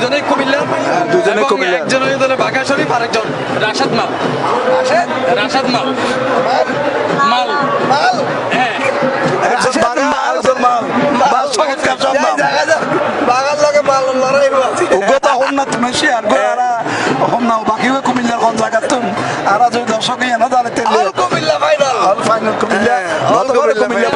দুজনেই কুমিল্লা। দুজনেই এবং কুমিল্লার। একজন হয়ে ধরে বাঘা শরীফ আরেকজন রাশাদ মাল। রাশাদ? মাল। মাল। মাল। হ্যাঁ। একজন বাঘা আরেকজন মাল। মাল। চমৎকার সব নাম বাগান লগে মাল লড়াই আছে উগ্রতা না শেয়ার করে আর হম না। বাকি হয়ে কুমিল্লার কোন জায়গা তুম আর যদি দর্শক এনে দাঁড়াতে তেলে অল কুমিল্লা ফাইনাল ফাইনাল কুমিল্লা। কুমিল্লা কুমিল্লা কুমিল্লা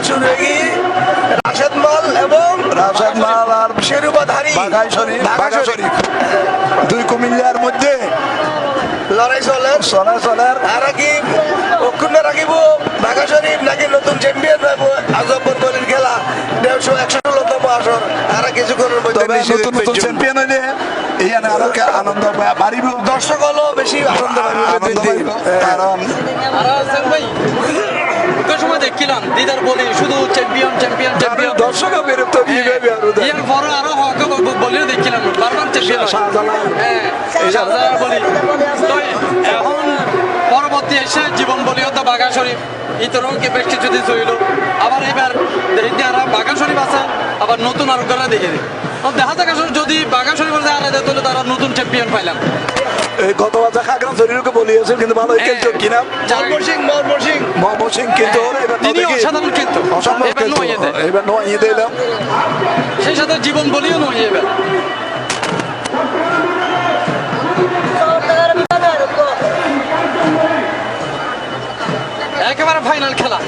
শুরু গিয়ে রাশেদ মাল এবং রাশাদ মাল আর শেরুবাধারী বাঘাই শরীফ বাঘা শরীফ দুই কুমিল্লার মধ্যে লড়াই চলে চলে চলের আর কি অক্ষুণ্ণ রাখিব ঢাকা শরীফ নাকি নতুন চ্যাম্পিয়ন পাবো আজব্বর বলির খেলা দেড়শো একশো ষোলোতম আসর আর কিছুক্ষণের মধ্যে নতুন নতুন চ্যাম্পিয়ন হইলে আরও আনন্দ বাড়িব দর্শক হলো বেশি আনন্দ। বাড়িব কারণ ওই সময় দেখছিলাম দিদার বলি শুধু চ্যাম্পিয়ন চ্যাম্পিয়ন চ্যাম্পিয়ন দর্শক বিরক্ত ইয়ার পরে আরও হক বলিও দেখছিলাম বারবার চ্যাম্পিয়ন হ্যাঁ শাহজালাল বলি। তো এখন পরবর্তী এসে জীবন বলি হতো বাঘা শরীফ ইতরও কি বেশ কিছুদিন চলিল। আবার এবার দেখি আর বাঘা শরীফ আছে আবার নতুন আর দেখে দিই। দেখা যাক আসলে যদি শরীফ আর তাহলে তারা নতুন চ্যাম্পিয়ন পাইলাম। গত বছর খাগড়া শরীরকে বলিয়েছে কিন্তু ভালো খেলছো কিনা? মরমর সিং সিং। মোহাম্মদ সিং কিন্তু তিনি অসাধারণ খেলতো। এবার দিলাম সেই সাথে জীবন বলিও এবার একেবারে ফাইনাল খেলা।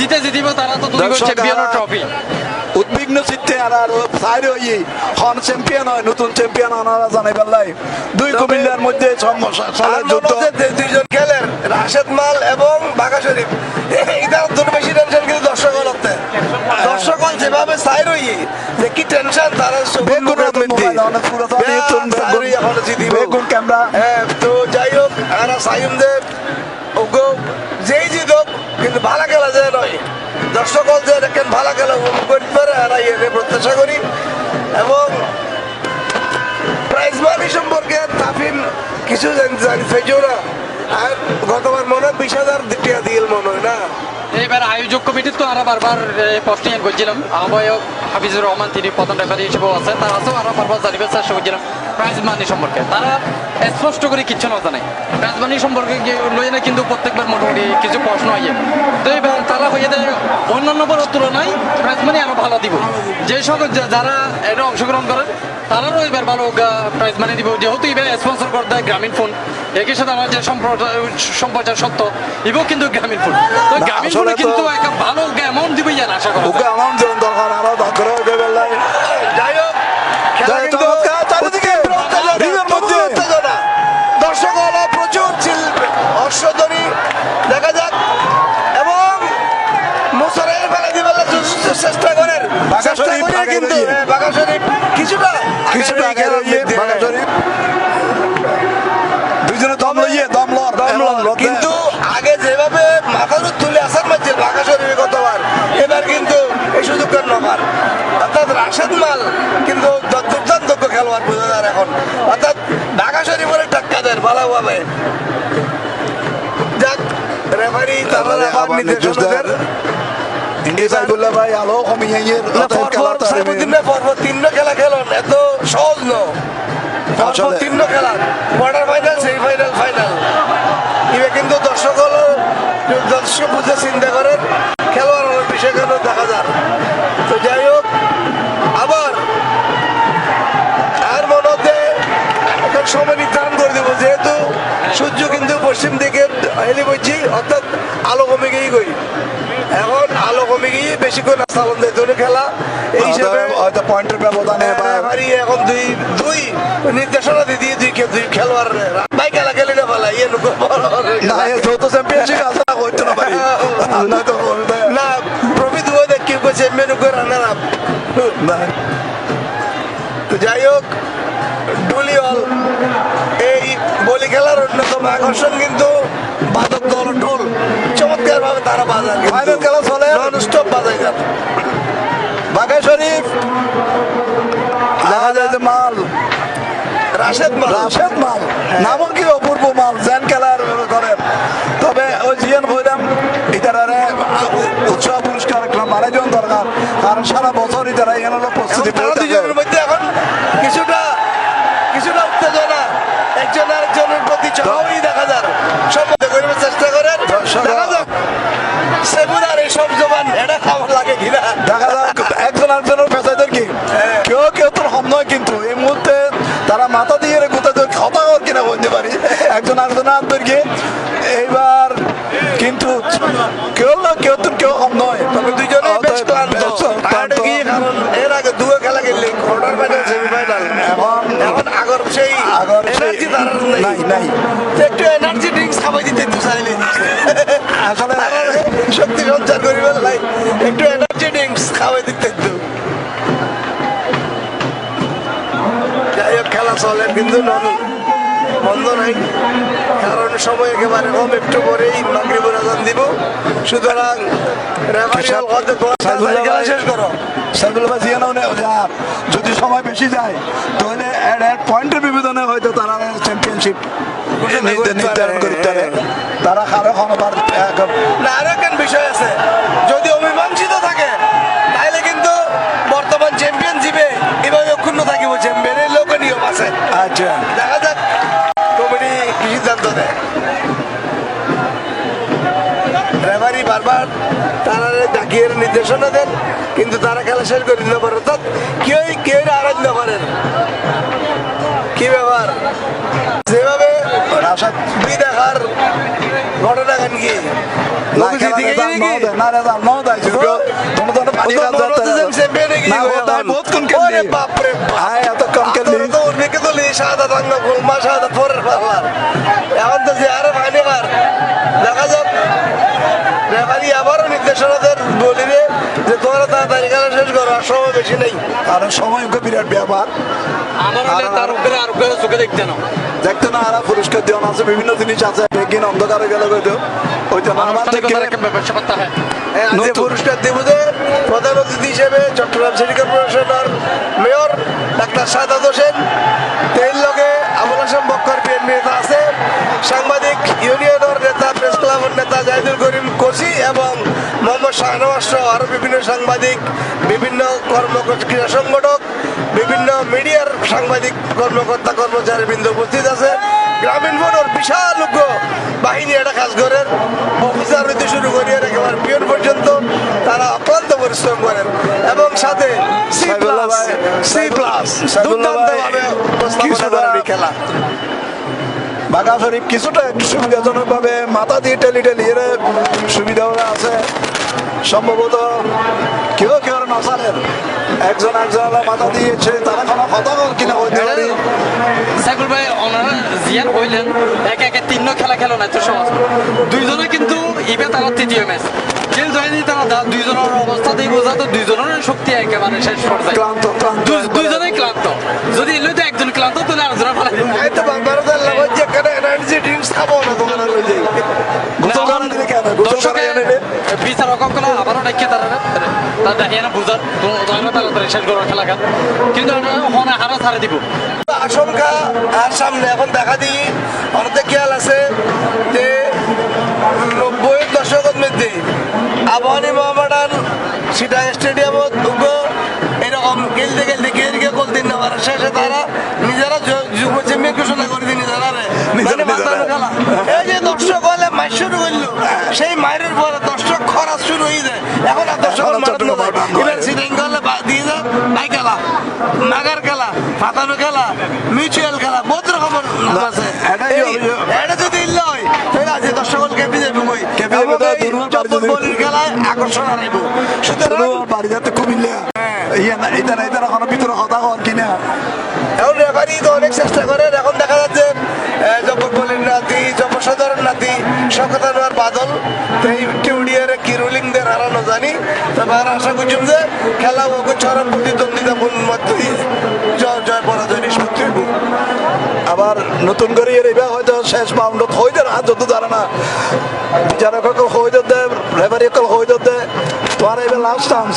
জিতে জিতিব তারা তো দুই চ্যাম্পিয়ন ট্রফি উদ্বিগ্ন চিত্তে আর আর সাইড হই হন চ্যাম্পিয়ন হয় নতুন চ্যাম্পিয়ন আনারা জানাই পেলাই দুই কুমিল্লার মধ্যে সমস্যা যুদ্ধ। দুইজন খেলেন রাশেদ মাল এবং বাঘা শরীফ। এটা তোর বেশি টেনশন কিন্তু দর্শক হলতে দর্শক হল যেভাবে সাইড হই যে কি টেনশন তারা বেগুন রতন অনেক পুরাতন ইউটিউব বেগুন এখন জিতিব। বেগুন ক্যামেরা। হ্যাঁ, তো যাই হোক আর সাইম দেব ওগো জিতক কিন্তু ভালো খেলা যায় নয়। দর্শক যে দেখেন ভালো খেলা উপভোগ করতে পারে আর প্রত্যাশা করি। এবং প্রাইজ মানি সম্পর্কে তাফিম কিছু জানি পেয়েছেও না? আর গতবার মনে হয় বিশ হাজার টিয়া দিল মনে হয় না? এবার আয়োজক কমিটির তো আরও বারবার পোস্টিং করছিলাম আহ্বায়ক হাফিজুর রহমান, তিনি প্রধান রেফারি হিসেবেও আছে। তার কাছেও আরও বারবার জানিবার চেষ্টা করছিলাম প্রাইজ মানি সম্পর্কে। তারা স্পষ্ট করে কিচ্ছু না প্রাইজ মানি সম্পর্কে লইয়ে না কিন্তু প্রত্যেকবার মোটামুটি কিছু প্রশ্ন হইয়ে তো এবার তারা হয়ে দেয় অন্যান্য বড় তুলনায় মানি আরও ভালো দিব। যে সকল যারা এটা অংশগ্রহণ করেন তারারও এবার ভালো প্রাইজ মানি দিব। যেহেতু এবার স্পন্সর করে দেয় গ্রামীণ ফোন একই সাথে আমার যে সম্প্রচার সম্প্রচার সত্য এবার কিন্তু গ্রামীণ ফোন তো গ্রামীণ ফোনে কিন্তু একটা ভালো অ্যামাউন্ট দিবে জান আশা করা জন দরকার আরও দরকার আগে কিন্তু কিছুটা কিছুটা আগে রইয়ে বাঘা শরীফ দুইজনে দম লইয়ে দম লর দম লর কিন্তু আগে যেভাবে মাথার তুলে আসার মাঝে বাঘা শরীফে কতবার এবার কিন্তু এই সুযোগটা নবার অর্থাৎ রাশেদ মাল কিন্তু দ- খেলোয়াড় বোঝা যায় এখন। অর্থাৎ ঢাকা শরীফের টাক্কাদের ভালোভাবে যাক রেফারি তারা আবার আবার নির্দেশনাদের ভাই আলো কমিয়ে পর্ব তিন খেলা খেলন এত সহজ ন পর্ব তিন খেলা quarter final semi final final ইবে কিন্তু দর্শক হলো দর্শক বুঝে চিন্তা করেন খেলোয়াড় হলো বিষয় কেন দেখা যান তো যাই হোক আবার আর মনে এখন সময় নির্ধারণ করে দেবো যেহেতু সূর্য কিন্তু পশ্চিম দিকে হেলি বইছি অর্থাৎ আলো কমে গিয়েই গই। গিয়ে বেশিক্ষণ আস্থাবন দেয় ধরে খেলা। এই হিসেবে হয়তো পয়েন্টের ব্যবধানে বা রেফারি এখন দুই দুই নির্দেশনা দিয়ে দিয়ে দুই দুই খেলোয়াড় ভাই খেলা খেলি না পালা ইয়ে নুকো না যৌথ চ্যাম্পিয়নশিপ আছে না হইতো না পারি না তো না প্রভৃত হয়ে দেখ কেউ চ্যাম্পিয়ন করে রান্নার আপ না। তো যাই হোক ডুলি হল এই বলি খেলার অন্যতম আকর্ষণ কিন্তু বাদক দল তারা বাজান ফাইনাল খেলা চলে। নন স্টপ বাজাই যান বাঘা শরীফ দেখা যায় যে মাল। রাশেদ মাল। রাশেদ মাল। হ্যাঁ। নামও কি অপূর্ব মাল জেন খেলার করেন তবে ওই জিয়ান বইরাম ইতারারে উৎসব পুরস্কার একটা মারাজন দরকার। কারণ সারা বছর ইতারা এখানে প্রস্তুতি দুজনের মধ্যে এখন কিছুটা কিছুটা উত্তেজনা একজন আরেকজনের প্রতি চাওয়াই দেখা যায়। কারণ? এর আগে খেলা খেললে কোয়ার্টার ফাইনাল সেমিফাইনাল এখন এখন আগর সেই আগর এনার্জি তার নাই, নাই। একটু এনার্জি ড্রিঙ্কস খাবাই দিতে একটু চাইলে। আসলে শক্তি সঞ্চার করিবেন লাই একটু এনার্জি ড্রিঙ্কস খাওয়াই দিতে একটু। যাই হোক খেলা চলে কিন্তু নন। বন্ধ নাই। কারণ সময় একেবারে কম একটু পরেই মাগরিবুর আজান দিব। সুতরাং শেষ করো। যদি সময় বেশি যায় তাহলে পয়েন্টের বিবেদনে হয়তো তারা চ্যাম্পিয়নশিপ নির্ধারণ করতে পারে। তারা কারও ক্ষমতার না আরও একখান বিষয় আছে। যদি অমীমাংসিত থাকে তাহলে কিন্তু বর্তমান চ্যাম্পিয়ন জিবে এভাবে অক্ষুণ্ণ থাকিব চ্যাম্পিয়নের লোক নিয়ম আছে। আচ্ছা। দেয় রেফারি বারবার তারা ডাকিয়ে নির্দেশনা দেন কিন্তু তারা খেলা শেষ করে দিতে পারে। অর্থাৎ কেউই কেউ আরাধ্য করেন কি ব্যাপার? যেভাবে দুই দেখার ঘটনা কেন কি? কোন বাপরে বাপ। এত কম খেললি। তো গোলমা পরের তো যে আরে ভাইনিকার দেখা যাক। রেফারি আবারও নির্দেশনা বলিবে যে তোমরা তাড়াতাড়ি খেলা শেষ করো আর সময় বেশি নেই। কারণ সময় বিরাট ব্যাপার। তার উপরে আর উপরে চোখে দেখতে না দেখতে না আর পুরস্কার দেওয়া আছে বিভিন্ন জিনিস আছে অন্ধকারে গেলে হয়তো হয়। পুরস্কার দেব যে প্রধান অতিথি হিসেবে চট্টগ্রাম সিটি কর্পোরেশনের মেয়র ডাক্তার সাদাত হোসেন তেল লগে হাসান বিএনপি আছে সাংবাদিক ইউনিয়নের নেতা প্রেস ক্লাবের নেতা জাহিদুল করিম কোসি এবং শাহনওয়াজ আরও বিভিন্ন সাংবাদিক বিভিন্ন কর্মকর্তা ক্রীড়া সংগঠক বিভিন্ন মিডিয়ার সাংবাদিক কর্মকর্তা কর্মচারী বৃন্দ উপস্থিত আছে। গ্রামীণ ফোনের বিশাল উগ্র বাহিনী এটা কাজ করেন অফিসার হইতে শুরু করিয়ে একেবারে পিয়ন পর্যন্ত তারা অক্লান্ত পরিশ্রম করেন। এবং সাথে সি প্লাস সি প্লাস দুর্দান্তভাবে খেলা বাঘা শরীফ কিছুটা একটু সুবিধাজনক ভাবে মাথা দিয়ে টেলি টেলি এর সুবিধা আছে সম্ভবত কেউ কেউ নজরের একজন একজন মাথা দিয়েছে তারা কোনো কথা কিনা হইতে পারি। জিয়ান হইলেন একে একে তিন খেলা খেলো না তো সমাজ দুইজনে কিন্তু ইবে তারা তৃতীয় ম্যাচ। কিন্তু যদি তারা দুইজনের অবস্থাতেই বোঝা তো দুইজনের শক্তি একেবারে শেষ পর্যায়ে। ক্লান্ত ক্লান্ত। দুই- দুইজনেই ক্লান্ত। যদি এলে তো একজন ক্লান্ত তাহলে আরেকজনের ফেলা এই তো বাংলাদেশের লাভ হচ্ছে এখানে এনার্জি ড্রিঙ্কস খাব না দিলে দর্শকে এনে বিচারক আবারও ডাকিয়ে তারা তার ডাকিয়ে না বুঝার তোমার তাড়াতাড়ি শেষ করার খেলা কিন্তু এটা হনে হারা ছাড়ে দিব। আশঙ্কা আর সামনে এখন দেখা দিই অনেক খেয়াল আছে যে নব্বই দশকের মধ্যে আবহানী মোহামেডান সেটা স্টেডিয়ামত উগো এরকম খেলতে খেলতে কে কে গোল দিন নেওয়ার শেষে তারা নিজেরা যুব চ্যাম্পিয়ন ঘোষণা করে দিন নিজেরা মানে এই যে দর্শক হলে মাইর শুরু করল সেই মায়ের পরে দর্শক খরাজ শুরু হয়ে যায়। এখন আর দর্শক ফাতানো খেলা মিউচুয়াল খেলা বহুত রকমের নাম আছে। এটাই এই- হলো- এটা যদি ইল্লা হয় তাহলে আজকে দর্শক কেপি যাবে মই। বলির খেলায় আকর্ষণ আনিব সুতরাং বাড়ি যাতে কুমিল্লা। ইয়ে না এটা না এটা ভিতরে কথা হন কিনা এখন রেফারি তো অনেক চেষ্টা করে এখন জব্বর নাতি শকত বাদল। তো এই টিউডিয়ারে কি রুলিং দের হারানো জানি। তবে আর আশা করছিলাম যে খেলা ওকে চরম প্রতিদ্বন্দ্বিতা মধ্য দিয়ে জয় জয় পরাজয় নিষ্পত্তি। আবার নতুন করে এর এবার হয়তো শেষ বাউন্ডত হইতে না যত জানে না। বিচারক সকল হইতে দে রেফারি সকল হইতে দে তোমার এবার লাস্ট চান্স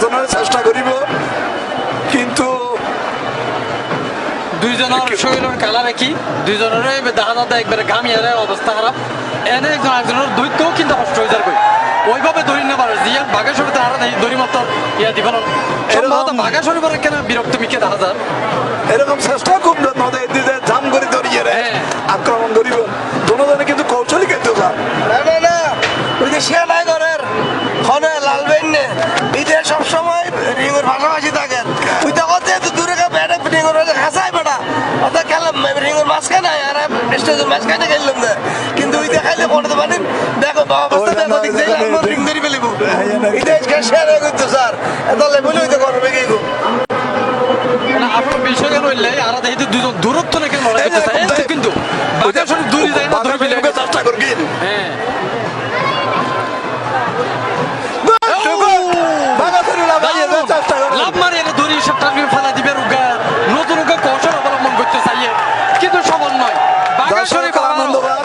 একজনের চেষ্টা করিব কিন্তু দুইজনের শরীরের কালার একই দুইজনের দেখা যাতে একবারে ঘামিয়ারে অবস্থা খারাপ এনে একজন একজনের দৈত্যও কিন্তু কষ্ট হয়ে যাবে ওইভাবে ধরি না পারে জিয়া বাঘা শরীর তারা নেই দড়ি মতো ইয়া দিব না সম্ভবত বাঘা শরীরের কেন বিরক্ত মিকে দেখা যায় এরকম চেষ্টা খুব নদে দিতে জাম করে ধরিয়ে রে হ্যাঁ। আক্রমণ করিব দুজনে কিন্তু কৌশলী কিন্তু স্যার না না না ওই যে সে নাই করেন খনে লাল বেন্নে ইটা সব সময় রিংয়ের ভাষাভাষি থাকেন তুই তো কত এত দূরে কা ব্যাটে রিংয়ের ভাষা খাসাই বেটা অত খেলাম রিংয়ের স্টেজের মাঝখানে খেললাম না। কিন্তু ওই দেখাইলে পড়তে পারেন দেখো অবস্থা দেখো দিক দিয়ে আমার রিং ধরে ফেলিব। এটা শেয়ার হয়ে করতো স্যার। এত লেভেল হইতে করবে কি গো। না, আপনার বিষয় কেন হইলে আর দেখি দুজন দূরত্ব নাকি লড়াই করতে চায় কিন্তু বাঘা শরীর দূরে যায় না ধরে ফেলে চেষ্টা করি হ্যাঁ। লাভ মারি এটা দড়ি সব টানবে ফেলা দিবে রুগা নতুন রুগা কৌশল অবলম্বন করতে চাইয়ে কিন্তু সবল নয় বাঘা দর্শক শরীফ আনন্দবার।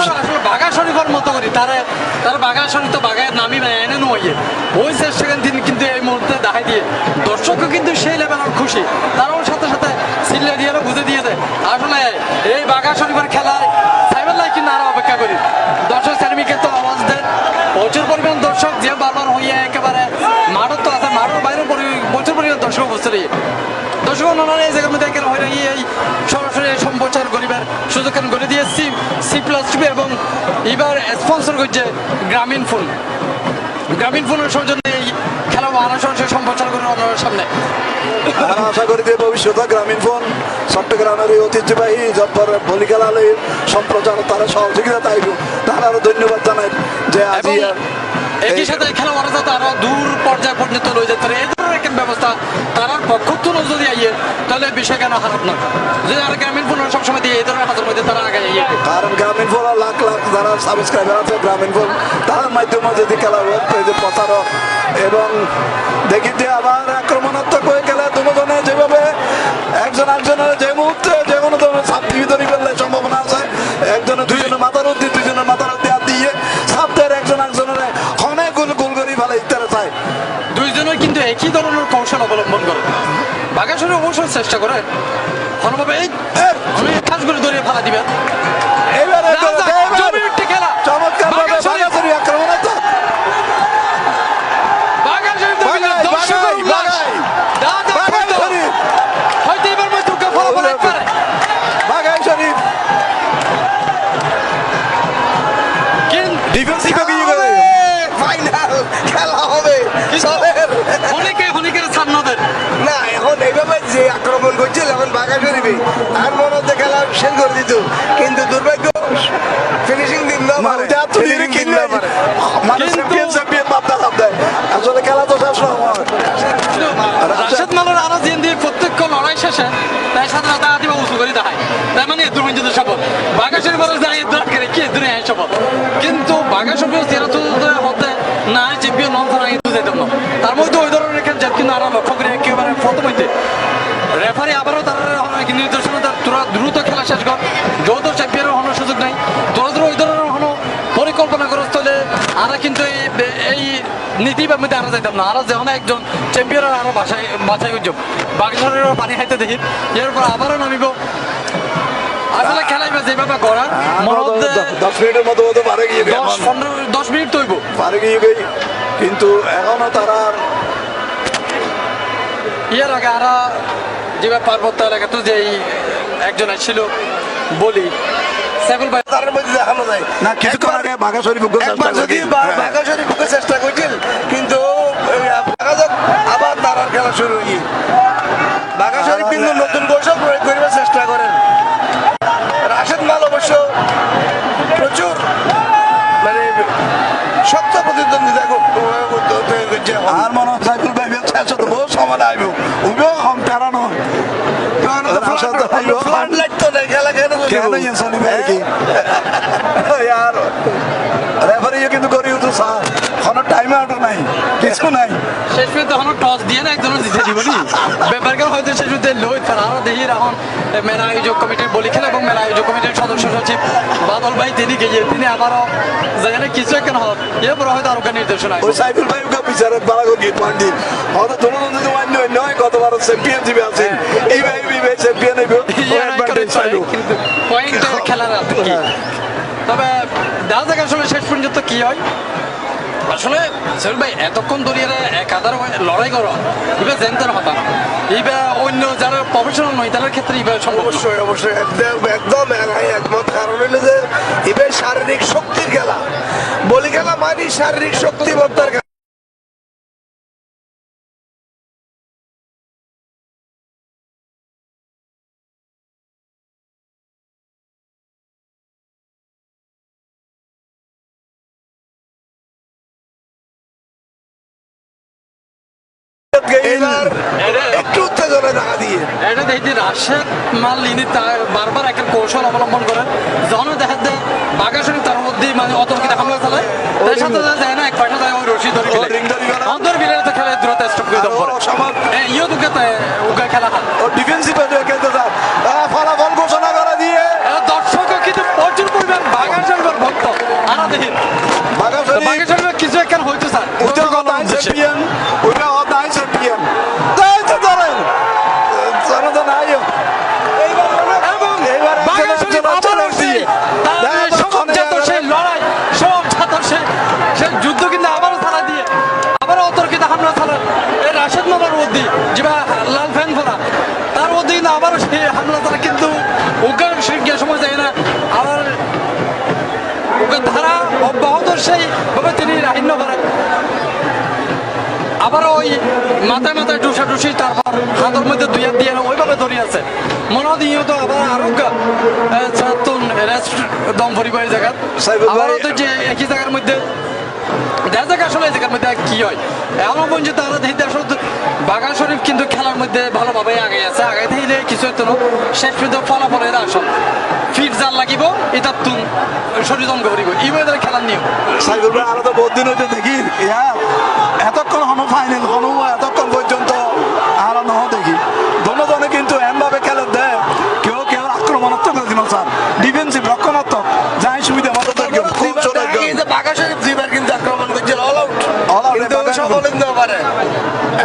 আসলে বাঘা শরীফের মতো করি। তারা তার বাঘা শরীফ তো বাঘায় নামি না এনে নয় ওই তিনি কিন্তু এই মুহূর্তে দেখাই দিয়ে দর্শকও কিন্তু সেই লেভেলের খুশি। তারাও সাথে সাথে সিল্লে দিয়ে বুঝে দিয়ে দেয় আসলে এই বাঘা শরীফের খেলায় সাইবার কিন্তু আরও অপেক্ষা করি। দর্শক শ্রেণীকে তো আওয়াজ দেন। প্রচুর পরিমাণ দর্শক যে বারবার হইয়া একেবারে প্রচুর দর্শক রয়েছে এই জায়গার মধ্যে একেবারে হয়ে এই সরাসরি সম্প্রচার করিবার সুযোগ করে দিয়ে সি প্লাস টু এবং এবার স্পন্সর করছে গ্রামীণ ফোন। গ্রামীণ ফোনের সৌজন্যে এই খেলা সরাসরি সম্প্রচার করে ওনার সামনে। আশা করি যে ভবিষ্যতে গ্রামীণ ফোন চট্টগ্রামের এই ঐতিহ্যবাহী জব্বর ভলি খেলালয়ের সম্প্রচার তারা সহযোগিতা তাইব তারা আরও ধন্যবাদ জানাই যে আজি একই সাথে খেলা যাতে আরও দূর পর্যায়ে পর্যন্ত লয়ে যেতে পারে এই ধরনের একটা ব্যবস্থা তারার পক্ষ তুলো যদি আইয়ে আর গ্রামীণ আগে কারণ গ্রামীণ ফোন লাখ লাখ যারা সাবস্ক্রাইবার আছে, গ্রামীণ ফোন, তার মাধ্যমে যদি খেলা হোক যে প্রচারক এবং দেখি যে আবার আক্রমণাত্মক হয়ে খেলে দুজনে যেভাবে একজন একজনের যে বাঘাসুরে অবশ্যই চেষ্টা করে। কোনোভাবে এই! আমি কাজ করে ধরে ফেলা দিবে এবারে জমির একটি খেলা চমৎকার ভাবে বাঘাসুরে বাগাসুরি আক্রমণাত্মক বাঘাসুরে তো বাঘাই, দর্শকের বাঘাই, উল্লাস বাঘাই। দাদা হয়তো বাগাসুরি হয়তো এবার মধ্যে ওকে ফলাফল এক পারে বাগাই শরীফ কিন্তু ডিফেন্সিভ এগিয়ে গেল ফাইনাল খেলা হবে সবের অনেকে অনেকের সামনাদের না এখন এইভাবে যে আক্রমণ করছিল এখন বাঘা শরীফে আর মনে হচ্ছে খেলা শেষ করে দিত। কিন্তু দুর্ভাগ্য ফিনিশিং দিন না Finishing দিন কিনলে না মানে কিন্তু- চ্যাম্পিয়ন চ্যাম্পিয়ন ভাবতে ভাবতে আসলে খেলা তো শেষ নয় রাশেদ মালের আরও দিন দিয়ে প্রত্যেক লড়াই শেষে তাই আদি করে দেখায়। মানে শপথ। করে কি শপথ? কিন্তু হতে না চ্যাম্পিয়ন নন তারা কিন্তু যেতাম না তার মধ্যে ওই ধরনের কিন্তু আরও লক্ষ্য করে একেবারে প্রথম হইতে। রেফারি আবারও তারা নির্দেশনা দেয়, তোরা দ্রুত খেলা শেষ কর। যৌথ চ্যাম্পিয়নের হওয়ার সুযোগ নাই। তোরা তোরা ওই ধরনের হনো পরিকল্পনা করস তাহলে আরা কিন্তু এই এই নীতিবার মধ্যে আরা যাইতাম না। আরা যেমন একজন চ্যাম্পিয়নের আরও বাসায় বাছাই করছ। বাগেশ্বরেরও পানি খাইতে দেখি। এরপর আবারও নামিব। আসলে খেলাইবে যেভাবে করার মনে হচ্ছে দশ মিনিটের মতো হতে পারে গিয়ে দশ পনেরো দশ মিনিট তৈব পারে গিয়ে কিন্তু এখনও তারা ইয়ার আগে আরা যেভাবে পার্বত্য এলাকা তো যে একজন ছিল বলি সেগুল ভাই তার মধ্যে দেখানো যায় না কিছুক্ষণ আগে বাঘা শরীফ একবার যদি বাঘা শরীফ বুকে চেষ্টা করছিল কিন্তু এই আবার তার আর খেলা শুরু হয়ে বাঘা শরীফ কিন্তু নতুন কৌশল প্রয়োগ করিবার চেষ্টা করেন রাশেদ মাল অবশ্য প্রচুর মানে শক্ত প্রতিদ্বন্দ্বিতা কর- তৈরি করছে আর মনে হয় সাইকেল ভাই বহু সময় আইব উবেও কম প্যারা নয় কারণ তো রাশেদ ফ্লাড- ভাইও- ফ্লাড লাইট তো নেই, খেলা কেন কেন ইয়েছো নিবে আর কি यार রেফারি কিন্তু করি স্যার কোনো টাইম আউট নাই কিছু নাই। শেষ পর্যন্ত টস দিয়ে না একজনের জিতে দিব নি ব্যাপারকে হয়তো শেষ পর্যন্ত আরও দেখি এখন মেলা আয়োজক কমিটির বলি খেলা এবং মেলা আয়োজক কমিটির সদস্য সচিব বাদল ভাই তিনি গিয়ে তিনি আবারও যেখানে কিছু একটা হোক এরপর হয়তো আরও নির্দেশনা ওই সাইফুল ভাই ওকে বিচারত বালা করে গিয়ে পয়েন্ট হয়তো নয় গতবার আছে এই ভাই এই ভাই চ্যাম্পিয়ন হইব পয়েন্ট খেলার তবে দেখা যাক আসলে শেষ পর্যন্ত কি হয়। আসলে সেল ভাই, এতক্ষণ ধরিয়ে একাধার লড়াই করো। এবার জেনতেন হতা এইবার অন্য যারা প্রফেশনাল নয়, তাদের ক্ষেত্রে না। অবশ্যই অবশ্যই। একদম একদম একমত কারণ হলো যে, এবার শারীরিক শক্তির খেলা। বলি খেলা মানে শারীরিক শক্তি একটু উত্তেজনা দেখা দিয়ে। এটা দেখি রাশেদ মাল ইনি বারবার একটা কৌশল অবলম্বন করে যখন দেখা যায় বাগাসনি তার মধ্যে মানে অতর্কিত হামলা চালায়। তার সাথে যায় না এক পাশে যায় ওই রশি ধরে গেল। অন্তর বিলের তো খেলে দ্রুত স্টপ করে দেওয়া পরে ও, ইয়ে দুকে উগা খেলা হাত ও ডিফেন্সিভ খেলতে স্যার ফলাফল ঘোষণা করে দিয়ে দর্শকও কিন্তু প্রচুর পরিমাণ বাগাসনির ভক্ত আনা দেখি বাগাসনি বাগাসনির কিছু একখান হইতো স্যার ওইটা অদায় চ্যাম্পিয়ন ওইটা অদায় চ্যাম্পিয়ন তাই তো ধরেন জানো তো নাই এবং এইবার একজন বাগাসনি একজন আবারও challenge সেই দিয়ে। তার দেখা যাক সব ওখানে জাতর সেই লড়াই সব জাতর সেই সেই যুদ্ধ কিন্তু আবারও চালা দিয়ে আবারও অতর্কিত হামলা চালা এই রাশেদ মামার মধ্যে যেবা লাল ফ্যান ফোরা তার মধ্যে কিন্তু আবারও সেই হামলা চালা কিন্তু উগ্র শৃঙ্খলা সময় যায় না। আবার ধারা অব্যাহত সেই ভাবে তিনি রাহিন্য করেন আবারও ওই মাথায় মাথায় টুসা টুসি তারপর হাতের মধ্যে দুই হাত দিয়ে ওইভাবে ধরে আছে। মনে হয় ইয়ে তো আবার আরও চাতুন রেস্ট দম ভরিব এই জায়গা আবারও তো যে একই জায়গার মধ্যে দেখা যাক আসলে এই মধ্যে কি হয়? এমন পর্যন্ত তারা দেখতে বাগান শরীফ কিন্তু খেলার মধ্যে ভালোভাবে আগে আছে। আগে থেকে কিছু না। শেষ পর্যন্ত ফলাফলের আসল। ফিট জাল লাগিব, এটা তুম দম করিব এইভাবে খেলার নিয়ম। সাইকেল ভাই, আরও বহুত দিন হইতে দেখি। এতক্ষণ হনো ফাইনাল হনো এতক্ষণ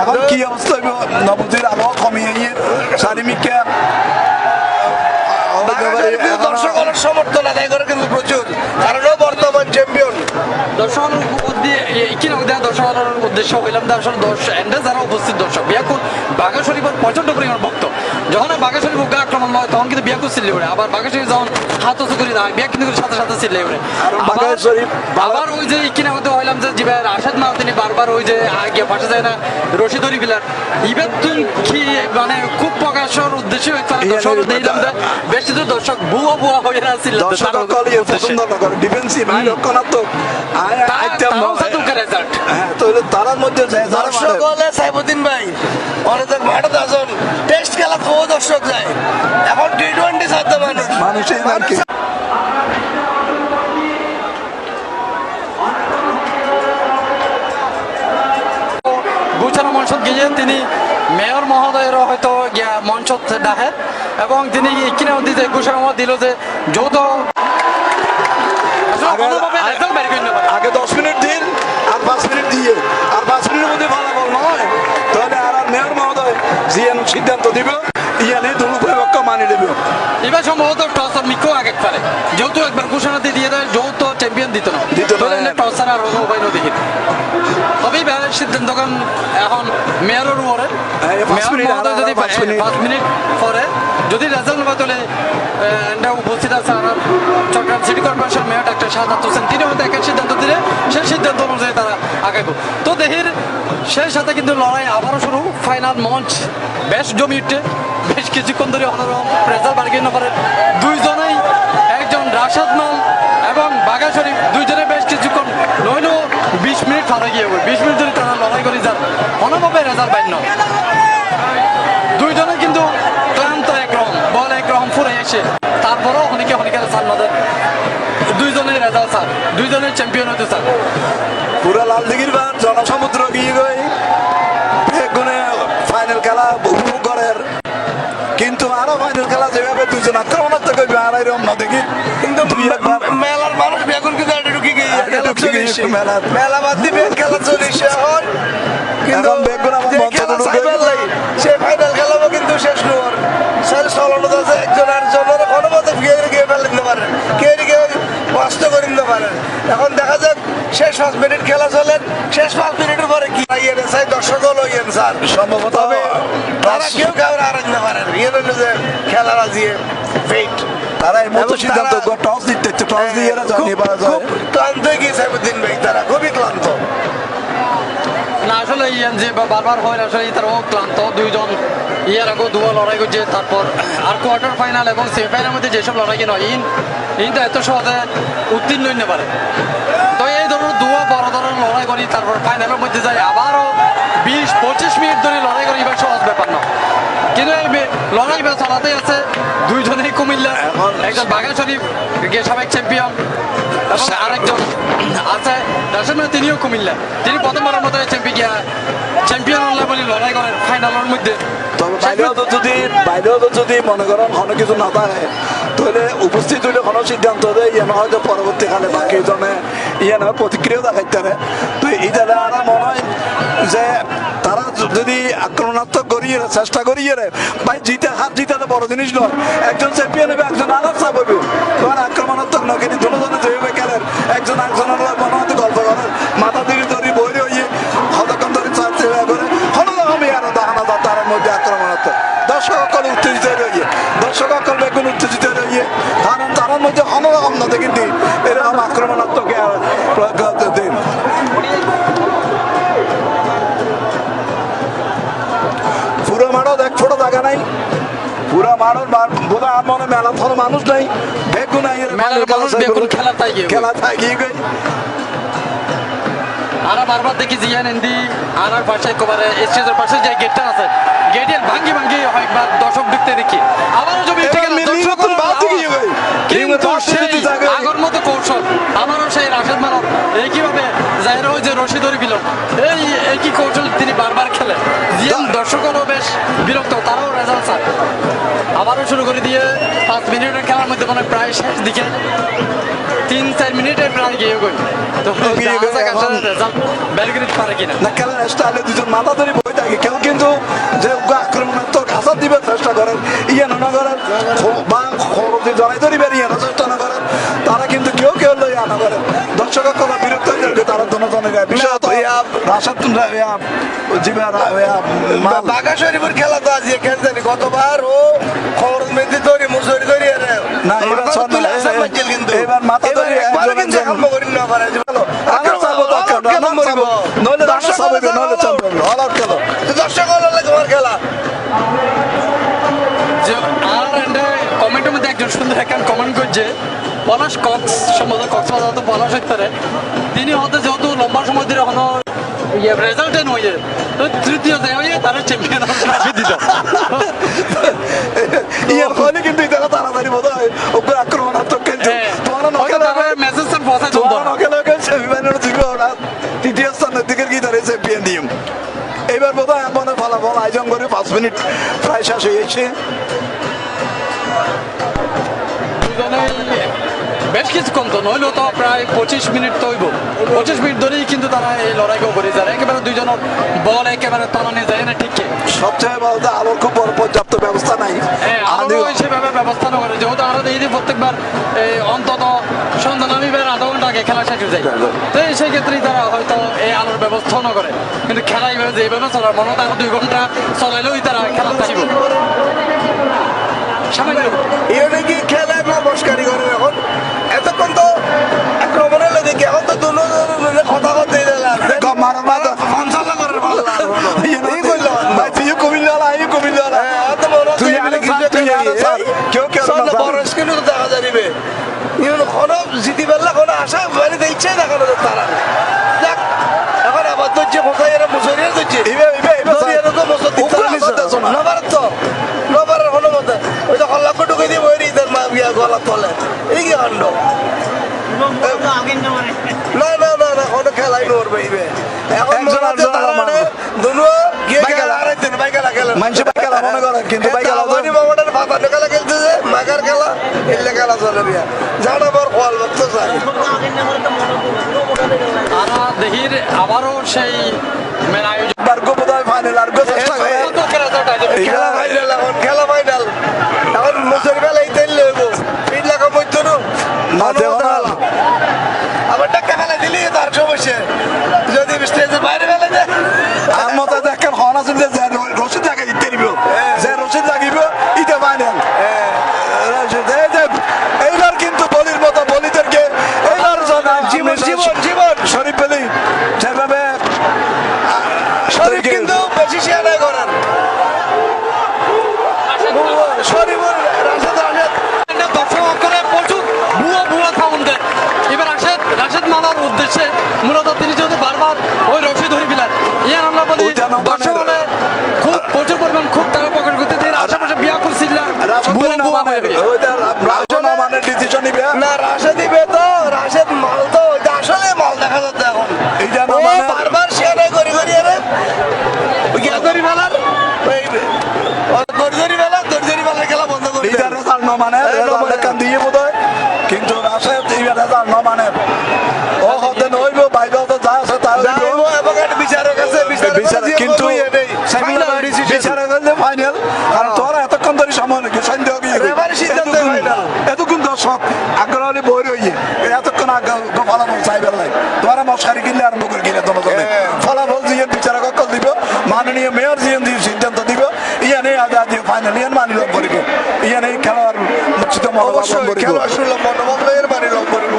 এখন কি অবস্থা হইব নবজির আবহাওয়া কমিয়ে গিয়ে শারীরিক কিন্তু দর্শক অনেক সমর্থন আদায় করে কিন্তু প্রচুর। কারণ বর্তমান চ্যাম্পিয়ন উদ্দেশ্য হইলাম যে আসলে দর্শক যারা উপস্থিত দর্শক বাঘা শরীফের প্রচণ্ড পরিমাণ ভক্ত। যখন বাঘা শরীফ আক্রমণ হয় তখন কিন্তু বিয়াকুল চিল্লে উঠে আবার বাঘা শরীফ যখন হাত উঁচু করে দাঁড়ায় বিয়া কিন্তু সাথে সাথে চিল্লে উঠে বাঘা শরীফ আবার ওই যে কি হতে হইলাম যে জিবা রাশেদ মাল তিনি বারবার ওই যে আগে পাশে যায় না রশি ধরি ফেলার ইবার তুন কি মানে খুব প্রকাশের উদ্দেশ্যে দর্শক। দিলাম যে বেশ কিছু দর্শক হয়ে আসছিল দর্শক পছন্দ না করে ডিফেন্সিভ রক্ষণাত্মক। আই আইটেম তারাও সাতুল করে রেজাল্ট তো তারার মধ্যে দর্শক হলে সাইবুদ্দিন ভাই অনেক মাঠে দাজন। দর্শক যায়। এখন টি টোয়েন্টি সাথে মানুষ। মানুষের নাম কি গুছানো মঞ্চ গিয়ে তিনি মেয়র মহোদয়েরও হয়তো গিয়া মঞ্চ ডাকে এবং তিনি কিনেও দিতে ঘোষণা দিল যে যৌথ আসলে আগে- দশ মিনিট দিন আর পাঁচ মিনিট দিয়ে। আর পাঁচ মিনিটের মধ্যে ফলাফল নয়। তাহলে আর মেয়র মহোদয় জিয়ান সিদ্ধান্ত দিব। ইয়ানে দুর্নীতি পক্ষ মানি নেবে। এবার সম্ভবত টসর মিকো আগে পারে যেহেতু একবার ঘোষণা দিয়ে দিয়ে যৌথ চ্যাম্পিয়ন দিত না দিত না। টসর আর কোনো উপায় নয় দেখি। তবে এবার সিদ্ধান্ত এখন মেয়রের উপরে হ্যাঁ, আর- যদি আর পাঁচ মিনিট। পরে যদি রেজাল্ট তাহলে এটা উপস্থিত আছে আর Chittagong city corporation mayor doctor Shahad Hossain. তিনি হয়তো একটা সিদ্ধান্ত দিলে সেই সিদ্ধান্ত অনুযায়ী তারা আগাইব তো দেহির সেই সাথে কিন্তু লড়াই আবারও শুরু। ফাইনাল মঞ্চ বেশ জমি উঠে। কিছুক্ষণ ধরে অনরম রেজাল্ট বার্গেন করে দুইজনেই একজন রাশাদ মাল এবং বাঘা শরীফ, দুইজনে বেশ কিছুক্ষণ নইলেও বিশ মিনিট ফারা গিয়ে বিশ মিনিট ধরে তারা লড়াই করে যান অনভাবে রেজাল্ট বাইন দুইজনে কিন্তু ক্লান্ত একরকম, বল একরকম ফুরে এসে। তার তারপরেও অনেকে অনেকের স্যার আমাদের দুইজনের রেজাল্ট স্যার দুইজনের চ্যাম্পিয়ন হতে স্যার পুরা লাল দিঘির বার জনসমুদ্র গিয়ে গই। ফাইনাল খেলা যেভাবে দুজন এরকম না দেখি। কিন্তু দুই একবার মেলার মানুষ বেগুন কিন্তু এটা ঢুকে গিয়ে। মেলা বাদ দিবে খেলা চলিস এখন কিন্তু এখন বেগুন আমার খেলা ঢুকে চাইবার সে ফাইনাল খেলাবো কিন্তু শেষ নোয়ার স্যার আছে একজন আর জনের কোনো মতো গিয়ে ফেলে দিতে পারেন। কে গিয়ে করে পারেন। এখন দেখা যাক শেষ পাঁচ মিনিট খেলা চলেন। শেষ পাঁচ মিনিটের পরে কি? ইয়ে চাই দর্শক হলো ইয়ে স্যার। সম্ভবত তারা কেউ কাউরে আর আনতে পারেন ইয়ে হলো যে খেলার আজিয়ে ফেট তারা এই মতো সিদ্ধান্ত টস দিতে টস দিয়ে এরা জানিয়ে পারা যায় ক্লান্ত হয়ে সাইবুদ্দিন ভাই তারা খুবই ক্লান্ত। না আসলে ইয়ান যে বারবার হয় আসলে তারাও ক্লান্ত। দুইজন ইয়ার আগেও দুয়া লড়াই করছে তারপর আর কোয়ার্টার ফাইনাল এবং সেমিফাইনালের মধ্যে যেসব লড়াই কিনা ইন ইন তো এত সহজে উত্তীর্ণ হইতে পারে। তো এই ধরনের দুয়া বড় ধরনের লড়াই করি তারপর ফাইনালের মধ্যে যাই আবারও বিশ পঁচিশ মিনিট ধরে লড়াই করি এবার সহজ ব্যাপার না কিন্তু এই লড়াই চালাতেই আছে দুইজনেই কুমিল্লা। একজন বাগান শরীফ সাবেক চ্যাম্পিয়ন এবং আরেকজন আছে মানে তিনিও কুমিল্লা। তিনি প্রথমবারের মতো চ্যাম্পিয়ন চ্যাম্পিয়ন লেভেলে লড়াই করেন ফাইনালের মধ্যে। বাইরেও তো যদি বাইরেও তো যদি মনে করেন অনেক কিছু না থাকে তাহলে উপস্থিত হইলে কোনো সিদ্ধান্ত দেয় ইয়ে হয়তো পরবর্তীকালে বাকি জনে ইয়ে নয় প্রতিক্রিয়া দেখাইতে তো এটা আমার মনে হয় যে, তারা যদি আক্রমণাত্মক করিয়ে চেষ্টা করিয়ে রে ভাই জিতে, হাত জিতে তো বড় জিনিস নয়। একজন চ্যাম্পিয়ন হবে, একজন আনার চাপ হবে। তখন আক্রমণাত্মক নয় কিন্তু দুজনে যেভাবে খেলেন, একজন একজনের মনে হয়তো গল্প করেন মাথা দিকে ধরি বইরে হইয়ে কতক্ষণ ধরে চাচ্ছে করে। হলো আমি আর দাহানা তার মধ্যে আক্রমণাত্মক। দর্শক সকল উত্তেজিত রইয়ে। দর্শক সকল বেগুন কারণ তার মধ্যে অন্যরকম না কিন্তু এরকম আক্রমণাত্মক দিন। পুরো মাঠও দেখ ছোট জায়গা নাই। পুরো মাঠের বোধ আর মনে মেলা মানুষ নাই বেগুন নাই মানুষ বেগুন খেলার খেলা থাকি গই আর বারবার দেখি জিয়ান এন্দি আর আর পাশে একবারে স্টেজের পাশে যে গেটটা আছে গেটের ভাঙ্গি ভাঙ্গি হয়বার দর্শক দেখতে দেখি। আবারও জমি কিন্তু সেই আগর মতো কৌশল। আমারও সেই রাশেদ মানব এই কীভাবে জাহের যে রশি জিয়ান দর্শকেরও বেশ বিরক্ত তারাও রেজাল্ট চায়। আবারও শুরু করে দিয়ে পাঁচ মিনিটের খেলার মধ্যে মানে প্রায় শেষ দিকে তিন চার মিনিটে প্রায় গিয়ে গই। তো করতে পারে কিনা? না খেলার স্টাইলে দুজন মাথা ধরে বই থাকে। কেউ কিন্তু যে আক্রমণাত্মক হাসার দিবে চেষ্টা করেন ইয়ে না করেন বা খরচে জড়াই ধরিবেন ইয়ে না চেষ্টা না করেন তারা কিন্তু কেউ কেউ লই আনা করেন। দর্শক তারা জনজনের গায়ে বিশেষত রাশাদ জিবা মাল। বাঘা শরীফের খেলা তো আজ কেন গতবার ও খবর মেদি ধরে মুসরি ধরে না, এবার শোন না, এ- এ- এবার মাথা ধরে একবার কিন্তু একজন- করি না পারে ভালো। রানার চাপও দরকার, রানার চাপও। নইলে রানার চাপ নইলে চ্যাম্পিয়ন হবে। all খেলো। দর্শক হলো তোমার খেলা। আর কমেন্টের মধ্যে একজন সুন্দর একখান কমেন্ট করছে পলাশ কক্স সম্ভবত কক্সবাজার তো পলাশ হইতে তিনি হয়তো যেহেতু লম্বা সময় ধরে এখনও ইয়ে রেজাল্টে নয় তো তৃতীয় যে হয়ে তারা চ্যাম্পিয়ন দিত ইয়ে হলে কিন্তু এটা তাড়াতাড়ি বোধ হয় ওপর আক্রমণাত্মক কিন্তু তোমার নকেল মেসেজ স্যার পৌঁছায় তোমার নকেল সেমিফাইনাল জিতবে ওরা। তৃতীয় স্থানের দিকে গিয়ে ধরে চ্যাম্পিয়ন দিম এবার বোধ হয় এমন ফলাফল আয়োজন করে পাঁচ মিনিট প্রায় শেষ হয়েছে কিছুক্ষণ তো নইলেও তো প্রায় পঁচিশ মিনিট তো হইব। পঁচিশ মিনিট ধরেই কিন্তু তারা এই লড়াইকেও করে যায়। একেবারে দুজনের বল একেবারে তলানি যায় না ঠিক সবচেয়ে বলতে আলোর খুব পর্যাপ্ত ব্যবস্থা নাই। হ্যাঁ, সেভাবে ব্যবস্থা না করে যেহেতু আমরা দেখি প্রত্যেকবার অন্তত সন্ধ্যা নামিবার আধা ঘণ্টা আগে খেলা শেষ হয়ে যায় তো সেই ক্ষেত্রেই তারা হয়তো এই আলোর ব্যবস্থা না করে। কিন্তু খেলা এইভাবে যে এইভাবে চলার মনে হয় দুই ঘণ্টা চলাইলেই তারা খেলা থাকিব সামান্য। এটা কি খেলা নমস্কারই করে এখন। কথা কথা কম মারো না তো। ফনসালা করে ভালো ইয়ে না- এই করল ভাই। তুই আরে স্যার, তুই কেউ কেউ না বড় স্ক্রিনে তো দেখা যাবে ইউন কোনো জিতি কোনো আশা বাড়িতে ইচ্ছে দেখানো যায় তারা দেখ এখন আবার ধৈর্য কোথায় এরা? ধৈর্য এবার- এবার- এবার স্যার। ধরিয়ে তো মুসর দিতে না। নবার তো মতে ওই তো দিয়ে মা ইয়া গলা তলে। এই কি কাণ্ড? না না না না খেলাই নড়বে এইবে এখন একজন মনে তারা মানে দুনো গিয়ে খেলা খেলা। হারাইতেন খেলা খেলেন মানুষে মনে করে, কিন্তু বাইক খুব প্রচুর পরিমাণ খুব পকেট করতে আশেপাশে বিয়া হয়ে না রাশেদ দিবে তো রাশেদ মাল তো আসলে মাল দেখা যাচ্ছে এখন। এইটা না মানে- বারবার শেয়ার করি করি আরে গিয়া করি দরজরি ফেলা দরজরি ফেলার খেলা বন্ধ করি এইটা রেজাল্ট ন মানে। দিয়ে বোধ কিন্তু এইবার রেজাল্ট ন মানে কিন্তু ফাইনাল ফাইনাল আর তোরা এতক্ষণ ধরে সময় নাকি সন্দেহ। এতক্ষণ দর্শক আগ্রহী বই রইয়ে এতক্ষণ আগ্রহ ফলাফল চাইবার লাই তোরা মশারি কিনলে আরম্ভ করে কিনে জন্য হ্যাঁ। ফলাফল দিয়ে বিচারক অকল দিব মাননীয় মেয়র জিএন দিয়ে সিদ্ধান্ত দিব ইয়ানে আজ আজ ফাইনাল ইয়ান মানিল করিব। ইয়ানে খেলার মুচিত মনোভাব করিব। খেলা শুনলাম মনোভাব এর বাড়ি লং করিব।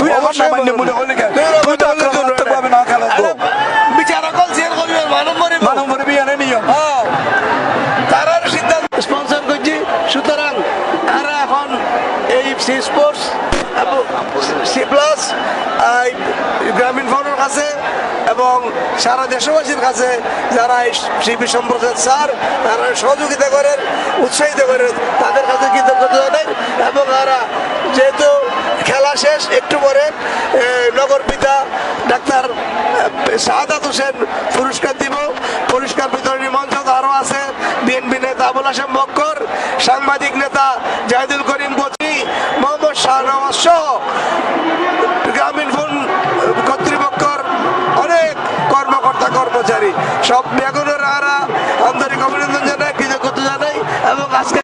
তুই অবশ্যই সামান্য। মূল্য কেন? তুই তো মানব করিব আক্রমণাত্মক না। খেলো আরে, বিচারক জেল করবে মানব মরিব মানব করিবি এনে নিয়ম। তারার সিদ্ধান্ত স্পন্সর করছি। সুতরাং তারা এখন এই সি স্পোর্টস সি প্লাস গ্রামীণ ফোনের কাছে এবং সারা দেশবাসীর কাছে যারা এই শিল্পী সম্প্রচার স্যার তারা সহযোগিতা করেন উৎসাহিত করেন তাদের কাছে কৃতজ্ঞতা জানাই। এবং তারা যেহেতু খেলা শেষ, একটু পরে নগর পিতা ডাক্তার শাহাদাত হোসেন পুরস্কার দিব। পুরস্কার বিতরণী মঞ্চ আরও আছে। বিএনপি নেতা আবুল হাসান বক্কর, সাংবাদিক নেতা জাহিদুল করিম বচি, মোহাম্মদ শাহনওয়াজ সহ গ্রামীণ কর্তৃপক্ষর অনেক কর্মকর্তা কর্মচারী। সব বেগুনের আন্তরিক অভিনন্দন জানাই, কৃতজ্ঞতা জানাই, এবং আজকে